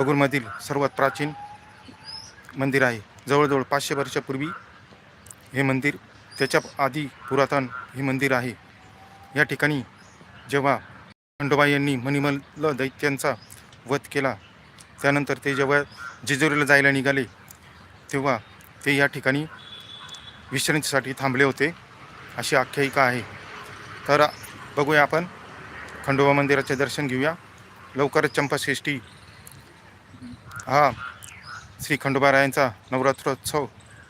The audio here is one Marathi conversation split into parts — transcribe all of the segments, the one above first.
बगुलमधील सर्वात प्राचीन मंदिर आहे. जवळजवळ पाचशे वर्षापूर्वी हे मंदिर त्याच्या आधी पुरातन हे मंदिर आहे. या ठिकाणी जेव्हा खंडोबा यांनी मणिमल्ल दैत्यांचा वध केला त्यानंतर ते जेव्हा जेजुरीला जायला निघाले तेव्हा ते या ठिकाणी विश्रांतीसाठी थांबले होते अशी आख्यायिका आहे. तर बघूया आपण खंडोबा मंदिराचे दर्शन घेऊया. लवकरच चंपाषष्ठी हा. श्री खंडोबारायांचा नवरात्रोत्सव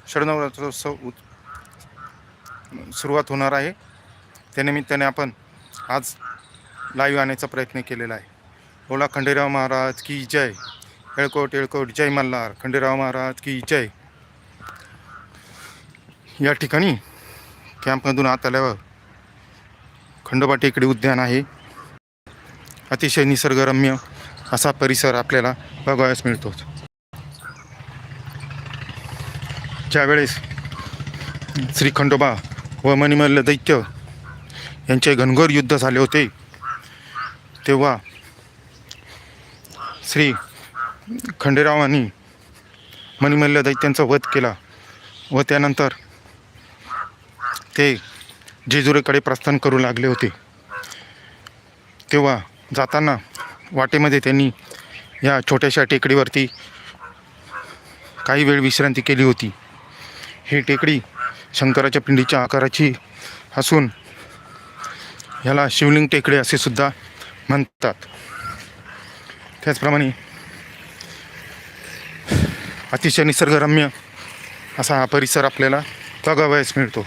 षडनवरात्रोत्सव उ सुरुवात होणार आहे. त्यानिमित्ताने आपण आज लाईव्ह आणण्याचा प्रयत्न केलेला आहे. बोला खंडेराव महाराज की जय. येळकोट येळकोट जय मल्हार. खंडेराव महाराज की जय. या ठिकाणी कॅम्पमधून आत आल्यावर खंडोबा टेकडी उद्यान आहे. अतिशय निसर्गरम्य असा परिसर आपल्याला बघावयास मिळतो. ज्यावेळेस श्री खंडोबा व मणिमल्ल दैत्य यांचे घनघोर युद्ध झाले होते तेव्हा श्री खंडेरावांनी मणिमल्ल दैत्यांचा वध केला व त्यानंतर ते जेजुरीकडे प्रस्थान करू लागले होते. तेव्हा जाताना वाटेमध्ये त्यांनी या छोट्याशा टेकडीवरती काही वेळ विश्रांती केली होती. ही टेकडी शंकराच्या पिंडीच्या आकाराची असून ह्याला शिवलिंग टेकडे असे सुद्धा म्हणतात. त्याचप्रमाणे अतिशय निसर्गरम्य असा हा परिसर आपल्याला बघावयास मिळतो.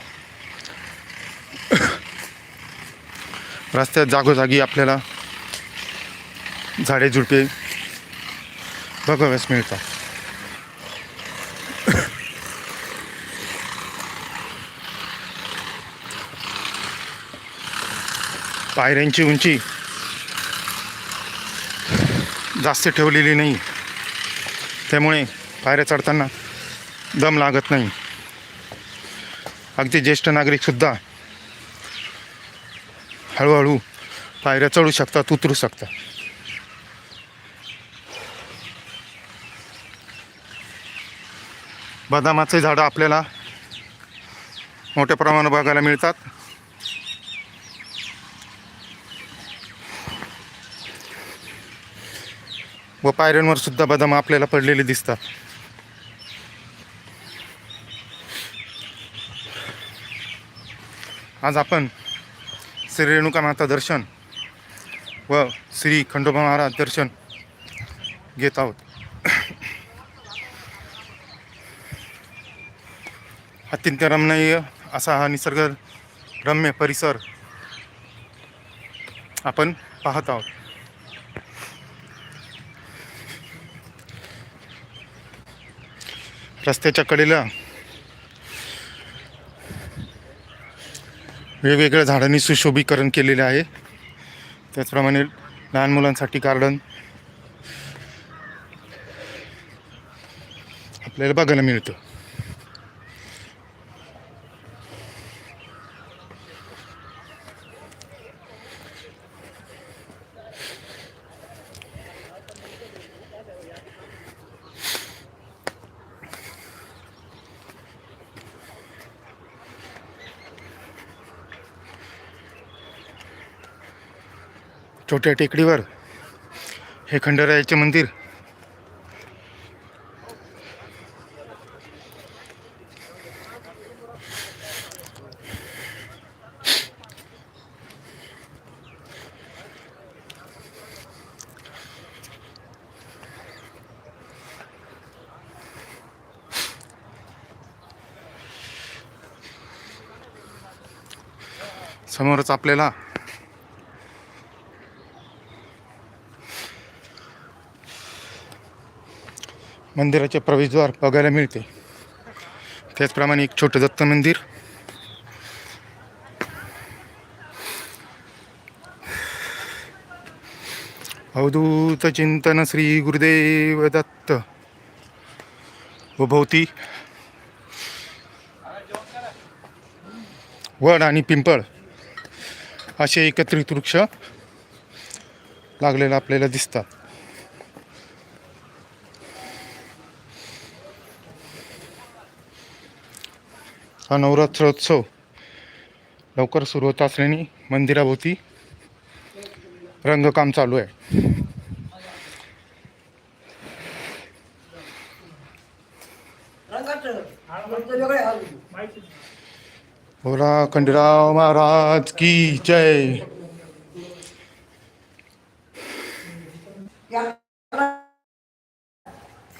रस्त्यात जागोजागी आपल्याला झाडे झुडपे. बघाव्यास मिळतात पायऱ्यांची उंची जास्त ठेवलेली नाही. त्यामुळे पायऱ्या चढताना दम लागत नाही. अगदी ज्येष्ठ नागरिकसुद्धा हळूहळू पायऱ्या चढू शकतात उतरू शकतात. बदामाचे झाडं आपल्याला मोठ्या प्रमाणात बघायला मिळतात. व पायऱ्यांवर सुद्धा बदाम आपल्याला पडलेले दिसतात. आज आपण श्री रेणुका माता दर्शन व श्री खंडोबा महाराज दर्शन घेत आहोत. अत्यंत रमणीय असा हा निसर्गरम्य परिसर आपण पाहत आहोत. रस्त्याच्या कडेला वेगवेगळ्या झाडांनी सुशोभीकरण केलेले आहे. त्याचप्रमाणे लहान मुलांसाठी गार्डन आपल्याला बघायला मिळतं. छोट्या टेकडीवर हे खंडरायाचे मंदिर. समोरच आपल्याला मंदिराचे प्रवेशद्वार बघायला मिळते. त्याचप्रमाणे एक छोटं दत्त मंदिर. अवधूत चिंतन श्री गुरुदेव दत्त. व भोवती वड आणि पिंपळ असे एकत्रित वृक्ष लागलेलं आपल्याला दिसतात. हा नवरात्रोत्सव लवकर सुरू होत असल्याने मंदिराभोवती रंगकाम चालू आहे. बोला खंडराव महाराज की जय.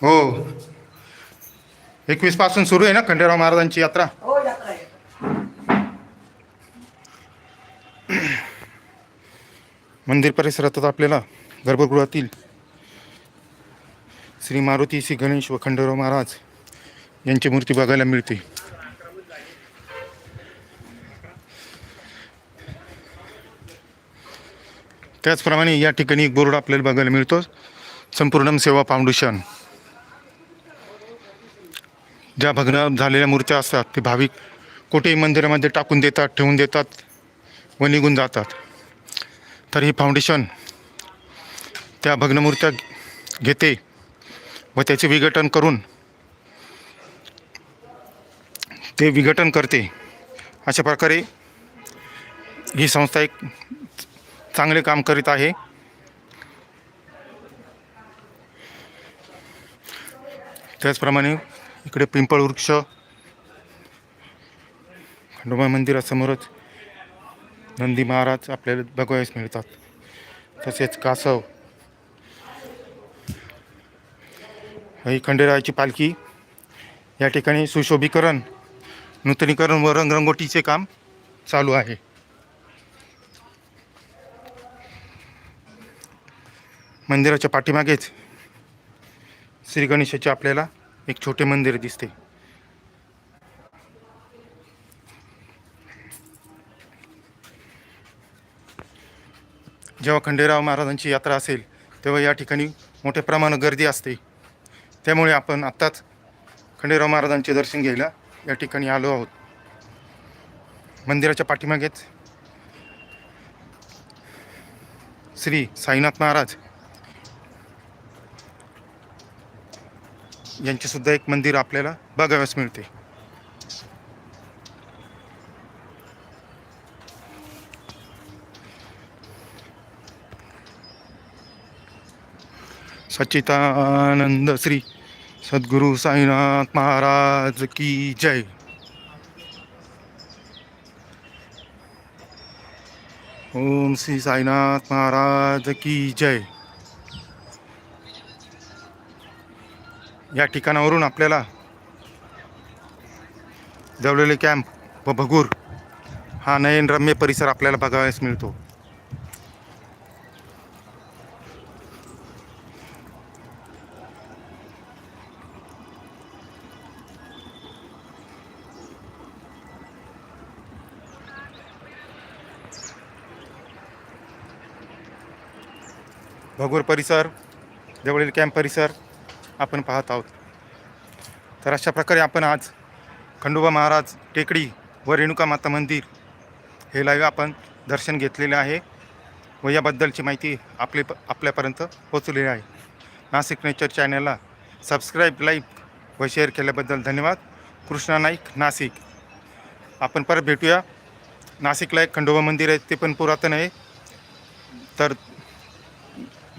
हो. एकवीसपासून सुरू आहे ना खंडेराव महाराजांची यात्रा? हो मंदिर परिसरातच आपल्याला गर्भगृहातील श्री मारुती श्री गणेश व खंडेराव महाराज यांची मूर्ती बघायला मिळते. त्याचप्रमाणे या ठिकाणी एक बोर्ड आपल्याला बघायला मिळतो. संपूर्ण सेवा फाउंडेशन. ज्या भग्न झालेल्या मूर्त्या असतात ते भाविक कुठेही मंदिरामध्ये टाकून देतात ठेवून देतात व निघून जातात. तर ही फाउंडेशन त्या भग्नमूर्त्या घेते व त्याचे विघटन करून ते विघटन करते. अशा प्रकारे ही संस्था एक चांगले काम करीत आहे. त्याचप्रमाणे इकडे पिंपळ वृक्ष. खंडोबा मंदिरासमोरच नंदी महाराज आपल्याला बघावयास मिळतात. तसेच कासव. ही खंडेरायाची पालखी. या ठिकाणी सुशोभीकरण नूतनीकरण व रंगरंगोटीचे काम चालू आहे. मंदिराच्या पाठीमागेच श्री गणेशाची आपल्याला एक छोटे मंदिर दिसते. जेव्हा खंडेराव महाराजांची यात्रा असेल तेव्हा या ठिकाणी मोठ्या प्रमाणात गर्दी असते. त्यामुळे आपण आत्ताच खंडेराव महाराजांचे दर्शन घ्यायला या ठिकाणी आलो आहोत. मंदिराच्या पाठीमागेच श्री साईनाथ महाराज यांचे सुद्धा एक मंदिर आपल्याला बघाव्यास मिळते. सच्चितानंद श्री सद्गुरु साईनाथ महाराज की जय. ओम श्री साईनाथ महाराज की जय. या ठिकाणावरून आपल्याला जवळले कॅम्प व भगूर हा नयनरम्य परिसर आपल्याला बघावयास मिळतो. भगूर परिसर जवळील कॅम्प परिसर आपण पाहत आहोत. तर अशा प्रकारे आपण आज खंडोबा महाराज टेकडी व रेणुका माता मंदिर हे लाईव्ह आपण दर्शन घेतलेले आहे व याबद्दलची माहिती आपले आपल्यापर्यंत पोचलेली आहे. नाशिक नेचर चॅनलला सबस्क्राईब लाईक व शेअर केल्याबद्दल धन्यवाद. कृष्णा नाईक नाशिक. आपण परत भेटूया. नाशिकला एक खंडोबा मंदिर आहे ते पण पुरातन आहे. तर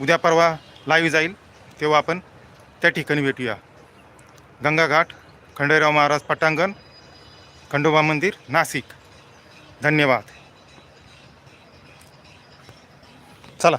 उद्या परवा लाईव्ह जाईल तेव्हा आपण त्या ठिकाणी भेटूया. गंगाघाट खंडेराव महाराज पटांगण खंडोबा मंदिर नाशिक. धन्यवाद. चला.